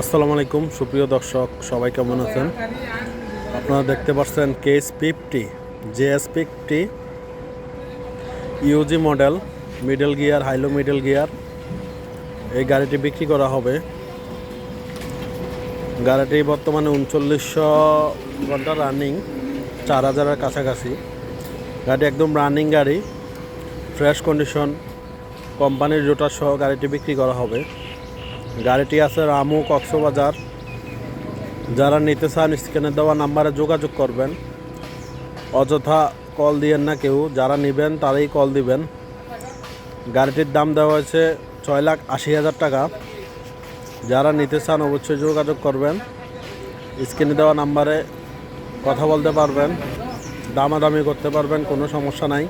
আসসালামু আলাইকুম, সুপ্রিয় দর্শক, সবাই কেমন আছেন? আপনারা দেখতে পাচ্ছেন KS fifty, JS fifty, UG model, middle gear, high low middle gear. এই গাড়িটি বিক্রি করা হবে। গাড়িটি বর্তমানে উনচল্লিশশো ঘণ্টা রানিং চার হাজারের কাছাকাছি। গাড়িটি একদম রানিং গাড়ি ফ্রেশ কন্ডিশন কোম্পানির রোটার সহ গাড়িটি বিক্রি করা হবে। গাড়িটি আছে রামু কক্সবাজার। যারা নিতে চান স্ক্যানে দেওয়া নাম্বারে যোগাযোগ করবেন। অযথা কল দিয়েন না কেউ, যারা নেবেন তারাই কল দিবেন। গাড়িটির দাম দেওয়া হয়েছে ছয় লাখ আশি হাজার টাকা। যারা নিতে চান অবশ্যই যোগাযোগ করবেন। স্ক্রিনে দেওয়া নাম্বারে কথা বলতে পারবেন, দামাদামি করতে পারবেন, কোনো সমস্যা নাই।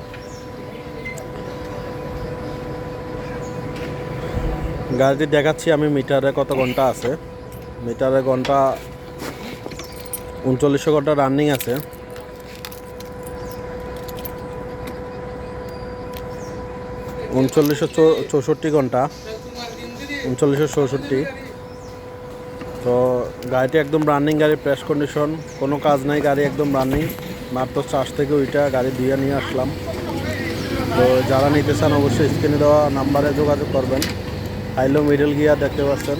গাড়িটি দেখাচ্ছি আমি, মিটারে কত ঘণ্টা আছে? মিটারে ঘণ্টা উনচল্লিশশো ঘণ্টা রানিং আছে। উনচল্লিশশো চৌষট্টি ঘণ্টা। উনচল্লিশশো চৌষট্টি। তো গাড়িটি একদম রানিং গাড়ি প্রেস কন্ডিশন কোনো কাজ নাই, গাড়ি একদম রানিং মাত্র চার্জ থেকে ওইটা গাড়ি দিয়ে নিয়ে আসলাম। তো যারা নিতে চান অবশ্যই স্ক্রিনে দেওয়া নাম্বারে যোগাযোগ করবেন। হাইলো মিডল গিয়ার দেখতে পাচ্ছেন।